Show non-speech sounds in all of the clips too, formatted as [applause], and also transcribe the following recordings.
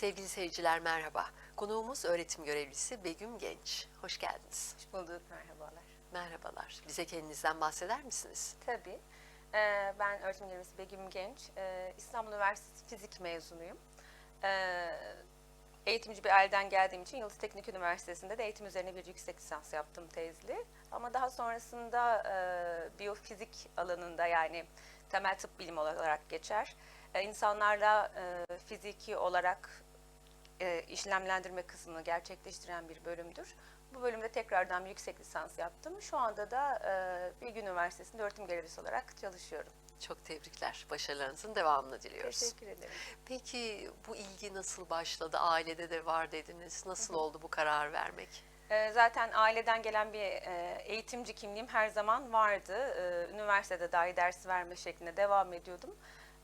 Sevgili seyirciler merhaba. Konuğumuz öğretim görevlisi Begüm Genç. Hoş geldiniz. Hoş bulduk, merhabalar. Merhabalar. Bize kendinizden bahseder misiniz? Tabii. Ee, ben öğretim görevlisi Begüm Genç. Ee, İstanbul Üniversitesi fizik mezunuyum. Ee, eğitimci bir aileden geldiğim için Yıldız Teknik Üniversitesi'nde de eğitim üzerine bir yüksek lisans yaptım tezli. Ama daha sonrasında e, biyofizik alanında yani temel tıp bilimi olarak geçer. E, insanlarla e, fiziki olarak e, işlemlendirme kısmını gerçekleştiren bir bölümdür. Bu bölümde tekrardan bir yüksek lisans yaptım. Şu anda da e, Bilgi Üniversitesi'nde öğretim görevlisi olarak çalışıyorum. Çok tebrikler. Başarılarınızın devamını diliyoruz. Teşekkür ederim. Peki bu ilgi nasıl başladı? Ailede de var dediniz. Nasıl oldu bu karar vermek? E, zaten aileden gelen bir e, eğitimci kimliğim her zaman vardı. E, üniversitede dahi ders verme şeklinde devam ediyordum.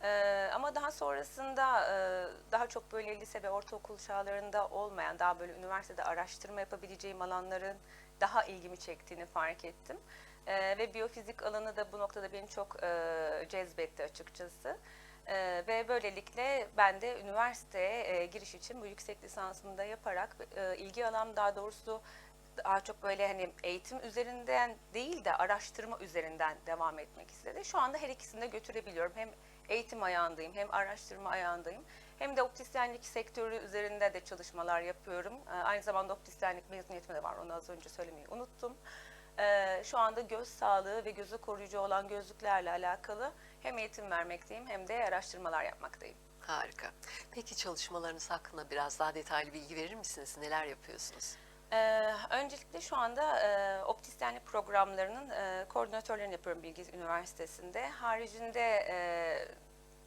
E, ama daha sonrasında e, daha çok böyle lise ve ortaokul çağlarında olmayan, daha böyle üniversitede araştırma yapabileceğim alanların daha ilgimi çektiğini fark ettim. E, ve biyofizik alanı da bu noktada beni çok e, cezbetti açıkçası. E, ve böylelikle ben de üniversiteye e, giriş için bu yüksek lisansını da yaparak e, ilgi alanım daha doğrusu daha çok böyle hani eğitim üzerinden değil de araştırma üzerinden devam etmek istedi. Şu anda her ikisini de götürebiliyorum. Hem eğitim ayağındayım hem araştırma ayağındayım. Hem de optisyenlik sektörü üzerinde de çalışmalar yapıyorum. Ee, Aynı zamanda optisyenlik mezuniyetim de var. Onu az önce söylemeyi unuttum. Ee, Şu anda göz sağlığı ve gözü koruyucu olan gözlüklerle alakalı hem eğitim vermekteyim hem de araştırmalar yapmaktayım. Harika. Peki çalışmalarınız hakkında biraz daha detaylı bilgi verir misiniz? Neler yapıyorsunuz? Ee, öncelikle şu anda e, optisyenlik programlarının e, koordinatörlerini yapıyorum Bilgi Üniversitesi'nde. Haricinde e,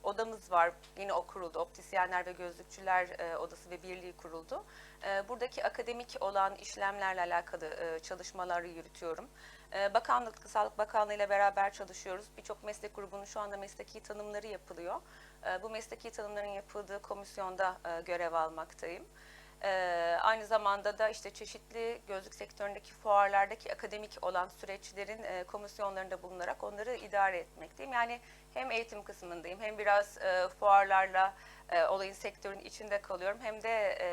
odamız var, yine o kuruldu. Optisyenler ve Gözlükçüler e, Odası ve Birliği kuruldu. E, buradaki akademik olan işlemlerle alakalı e, çalışmaları yürütüyorum. E, Bakanlık, Sağlık Bakanlığı ile beraber çalışıyoruz. Birçok meslek grubunun şu anda mesleki tanımları yapılıyor. E, bu mesleki tanımların yapıldığı komisyonda e, görev almaktayım. Ee, aynı zamanda da işte çeşitli gözlük sektöründeki fuarlardaki akademik olan süreçlerin e, komisyonlarında bulunarak onları idare etmekteyim. Yani hem eğitim kısmındayım hem biraz e, fuarlarla e, olayın sektörün içinde kalıyorum hem de e,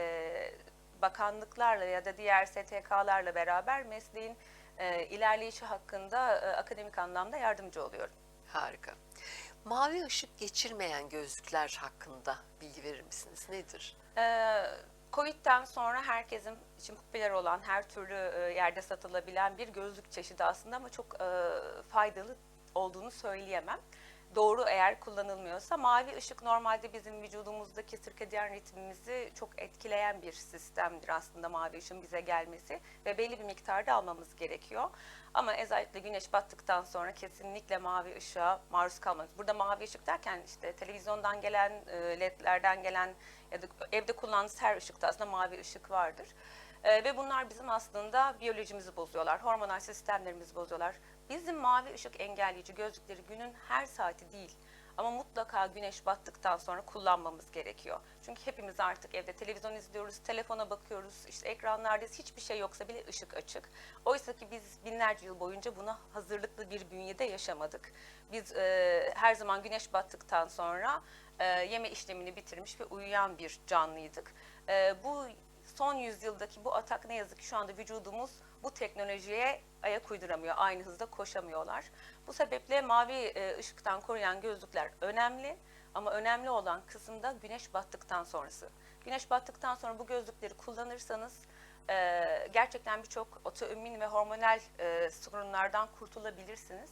bakanlıklarla ya da diğer STK'larla beraber mesleğin e, ilerleyişi hakkında e, akademik anlamda yardımcı oluyorum. Harika. Mavi ışık geçirmeyen gözlükler hakkında bilgi verir misiniz? Nedir? Ee, Covid'den sonra herkesin için popüler olan her türlü e, yerde satılabilen bir gözlük çeşidi aslında ama çok e, faydalı olduğunu söyleyemem. Doğru eğer kullanılmıyorsa mavi ışık normalde bizim vücudumuzdaki sirkadiyen ritmimizi çok etkileyen bir sistemdir aslında mavi ışığın bize gelmesi ve belli bir miktarda almamız gerekiyor. Ama özellikle güneş battıktan sonra kesinlikle mavi ışığa maruz kalmamız. Burada mavi ışık derken işte televizyondan gelen, e, ledlerden gelen ya da evde kullandığınız her ışıkta aslında mavi ışık vardır. E, ve bunlar bizim aslında biyolojimizi bozuyorlar, hormonal sistemlerimizi bozuyorlar. Bizim mavi ışık engelleyici gözlükleri günün her saati değil ama mutlaka güneş battıktan sonra kullanmamız gerekiyor. Çünkü hepimiz artık evde televizyon izliyoruz, telefona bakıyoruz, işte ekranlarda hiçbir şey yoksa bile ışık açık. Oysa ki biz binlerce yıl boyunca buna hazırlıklı bir bünyede yaşamadık. Biz e, her zaman güneş battıktan sonra e, yeme işlemini bitirmiş ve uyuyan bir canlıydık. E, bu son yüzyıldaki bu atak ne yazık ki şu anda vücudumuz bu teknolojiye ayak uyduramıyor. Aynı hızda koşamıyorlar. Bu sebeple mavi e, ışıktan koruyan gözlükler önemli. Ama önemli olan kısımda güneş battıktan sonrası. Güneş battıktan sonra bu gözlükleri kullanırsanız e, gerçekten birçok otoimmün ve hormonal e, sorunlardan kurtulabilirsiniz.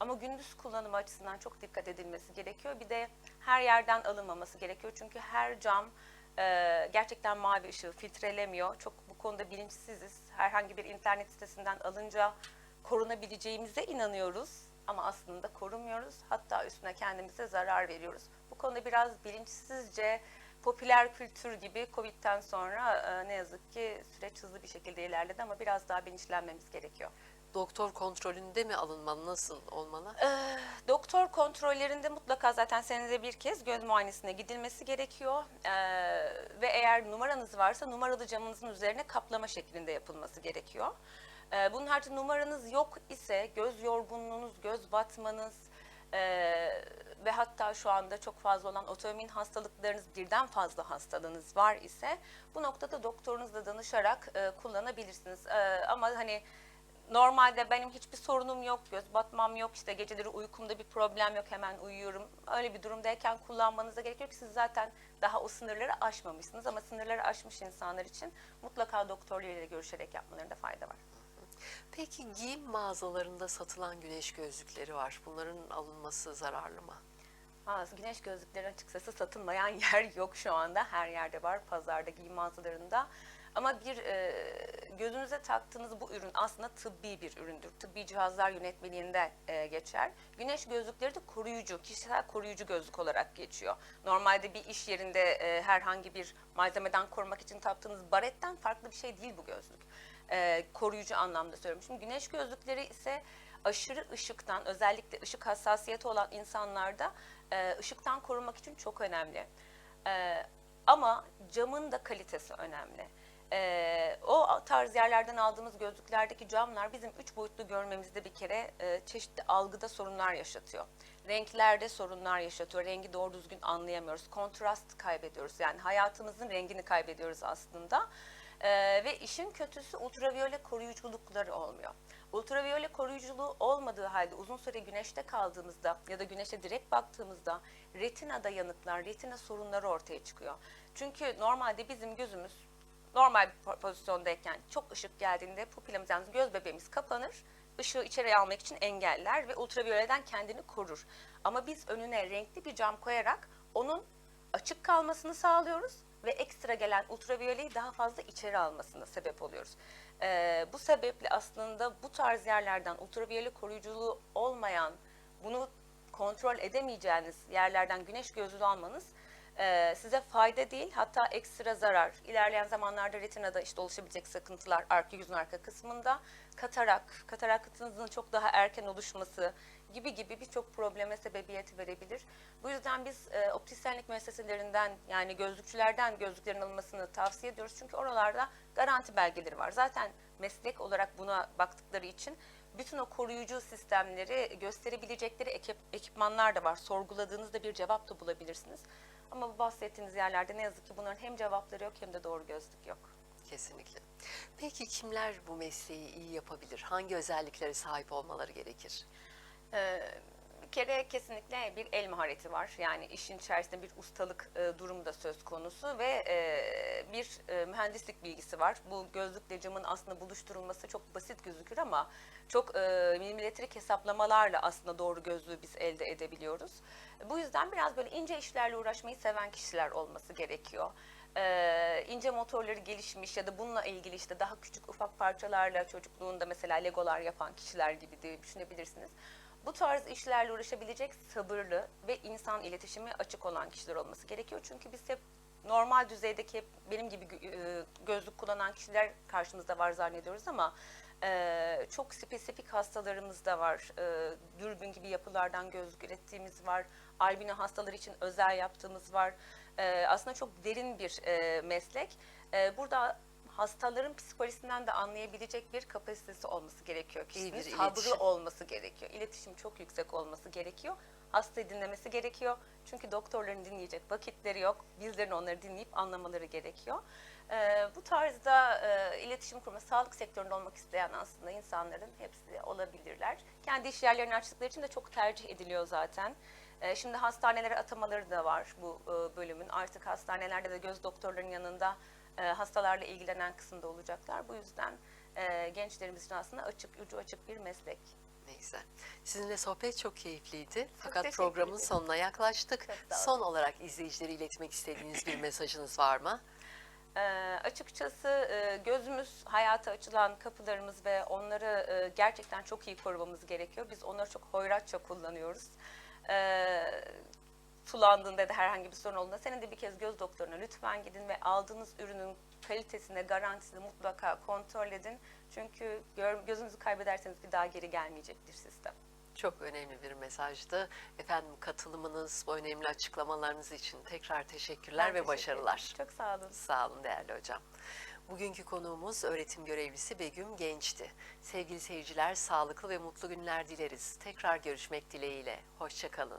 Ama gündüz kullanımı açısından çok dikkat edilmesi gerekiyor. Bir de her yerden alınmaması gerekiyor. Çünkü her cam gerçekten mavi ışığı filtrelemiyor. Çok bu konuda bilinçsiziz. Herhangi bir internet sitesinden alınca korunabileceğimize inanıyoruz. Ama aslında korumuyoruz. Hatta üstüne kendimize zarar veriyoruz. Bu konuda biraz bilinçsizce popüler kültür gibi Covid'den sonra e, ne yazık ki süreç hızlı bir şekilde ilerledi ama biraz daha bilinçlenmemiz gerekiyor. Doktor kontrolünde mi alınmalı? Nasıl olmalı? Ee, doktor kontrollerinde mutlaka zaten senede bir kez göz muayenesine gidilmesi gerekiyor. Ee, ve eğer numaranız varsa numaralı camınızın üzerine kaplama şeklinde yapılması gerekiyor. Ee, bunun haricinde numaranız yok ise göz yorgunluğunuz, göz batmanız, e, ve hatta şu anda çok fazla olan otoimmün hastalıklarınız birden fazla hastalığınız var ise bu noktada doktorunuzla danışarak e, kullanabilirsiniz. E, ama hani normalde benim hiçbir sorunum yok, göz batmam yok, işte geceleri uykumda bir problem yok, hemen uyuyorum. Öyle bir durumdayken kullanmanıza gerek yok. Siz zaten daha o sınırları aşmamışsınız ama sınırları aşmış insanlar için mutlaka doktorlarıyla görüşerek yapmalarında fayda var. Peki giyim mağazalarında satılan güneş gözlükleri var. Bunların alınması zararlı mı? Ha, güneş gözlükleri açıkçası satılmayan [laughs] yer yok şu anda. Her yerde var, pazarda, giyim mağazalarında. Ama bir e, gözünüze taktığınız bu ürün aslında tıbbi bir üründür. Tıbbi cihazlar yönetmeliğinde e, geçer. Güneş gözlükleri de koruyucu, kişisel koruyucu gözlük olarak geçiyor. Normalde bir iş yerinde e, herhangi bir malzemeden korumak için taktığınız baretten farklı bir şey değil bu gözlük. E, koruyucu anlamda söylüyorum. Şimdi güneş gözlükleri ise aşırı ışıktan özellikle ışık hassasiyeti olan insanlarda e, ışıktan korunmak için çok önemli. E, ama camın da kalitesi önemli. E, o tarz yerlerden aldığımız gözlüklerdeki camlar bizim üç boyutlu görmemizde bir kere e, çeşitli algıda sorunlar yaşatıyor. Renklerde sorunlar yaşatıyor. Rengi doğru düzgün anlayamıyoruz. Kontrast kaybediyoruz. Yani hayatımızın rengini kaybediyoruz aslında. Ee, ve işin kötüsü ultraviyole koruyuculukları olmuyor. Ultraviyole koruyuculuğu olmadığı halde uzun süre güneşte kaldığımızda ya da güneşe direkt baktığımızda retinada yanıklar, retina sorunları ortaya çıkıyor. Çünkü normalde bizim gözümüz normal bir po- pozisyondayken çok ışık geldiğinde pupilamiz yani göz bebeğimiz kapanır. ışığı içeri almak için engeller ve ultraviyoleden kendini korur. Ama biz önüne renkli bir cam koyarak onun açık kalmasını sağlıyoruz ve ekstra gelen ultraviyoleyi daha fazla içeri almasına sebep oluyoruz. Ee, bu sebeple aslında bu tarz yerlerden ultraviyole koruyuculuğu olmayan, bunu kontrol edemeyeceğiniz yerlerden güneş gözlüğü almanız e, size fayda değil hatta ekstra zarar. İlerleyen zamanlarda retinada işte oluşabilecek sıkıntılar arka yüzün arka kısmında katarak, katarakınızın çok daha erken oluşması gibi gibi birçok probleme sebebiyet verebilir. Bu yüzden biz e, optisyenlik müesseselerinden yani gözlükçülerden gözlüklerin alınmasını tavsiye ediyoruz. Çünkü oralarda garanti belgeleri var. Zaten meslek olarak buna baktıkları için bütün o koruyucu sistemleri gösterebilecekleri ekip, ekipmanlar da var. Sorguladığınızda bir cevap da bulabilirsiniz. Ama bu bahsettiğiniz yerlerde ne yazık ki bunların hem cevapları yok hem de doğru gözlük yok. Kesinlikle. Peki kimler bu mesleği iyi yapabilir? Hangi özelliklere sahip olmaları gerekir? Ee, bir kere kesinlikle bir el mahareti var. Yani işin içerisinde bir ustalık e, durumu da söz konusu ve e, bir e, mühendislik bilgisi var. Bu gözlükle camın aslında buluşturulması çok basit gözükür ama çok e, milimetrik hesaplamalarla aslında doğru gözlüğü biz elde edebiliyoruz. Bu yüzden biraz böyle ince işlerle uğraşmayı seven kişiler olması gerekiyor. Ee, ince motorları gelişmiş ya da bununla ilgili işte daha küçük ufak parçalarla çocukluğunda mesela legolar yapan kişiler gibi de düşünebilirsiniz. Bu tarz işlerle uğraşabilecek sabırlı ve insan iletişimi açık olan kişiler olması gerekiyor. Çünkü biz hep normal düzeydeki benim gibi e, gözlük kullanan kişiler karşımızda var zannediyoruz ama e, çok spesifik hastalarımız da var. E, dürbün gibi yapılardan gözlük ürettiğimiz var. Albino hastaları için özel yaptığımız var. E, aslında çok derin bir e, meslek. E, burada hastaların psikolojisinden de anlayabilecek bir kapasitesi olması gerekiyor kişinin. Sabrı olması gerekiyor. İletişim çok yüksek olması gerekiyor. Hastayı dinlemesi gerekiyor. Çünkü doktorların dinleyecek vakitleri yok. Bizlerin onları dinleyip anlamaları gerekiyor. Ee, bu tarzda e, iletişim kurma, sağlık sektöründe olmak isteyen aslında insanların hepsi olabilirler. Kendi iş yerlerini açtıkları için de çok tercih ediliyor zaten. Ee, şimdi hastanelere atamaları da var bu e, bölümün. Artık hastanelerde de göz doktorlarının yanında e, hastalarla ilgilenen kısımda olacaklar. Bu yüzden e, gençlerimiz için aslında açık, ucu açık bir meslek. Neyse. Sizinle sohbet çok keyifliydi. Fakat teşekkür programın ederim. sonuna yaklaştık. Çok. Son olarak izleyicilere iletmek istediğiniz bir mesajınız var mı? Ee, açıkçası e, gözümüz hayata açılan kapılarımız ve onları e, gerçekten çok iyi korumamız gerekiyor. Biz onları çok hoyratça kullanıyoruz. Ee, sulandığında da herhangi bir sorun olduğunda senin de bir kez göz doktoruna lütfen gidin ve aldığınız ürünün kalitesine, garantisini mutlaka kontrol edin. Çünkü gözünüzü kaybederseniz bir daha geri gelmeyecektir sistem. Çok önemli bir mesajdı. Efendim katılımınız, bu önemli açıklamalarınız için tekrar teşekkürler Ben ve teşekkür başarılar. Çok sağ olun. Sağ olun değerli hocam. Bugünkü konuğumuz öğretim görevlisi Begüm Genç'ti. Sevgili seyirciler sağlıklı ve mutlu günler dileriz. Tekrar görüşmek dileğiyle. Hoşçakalın.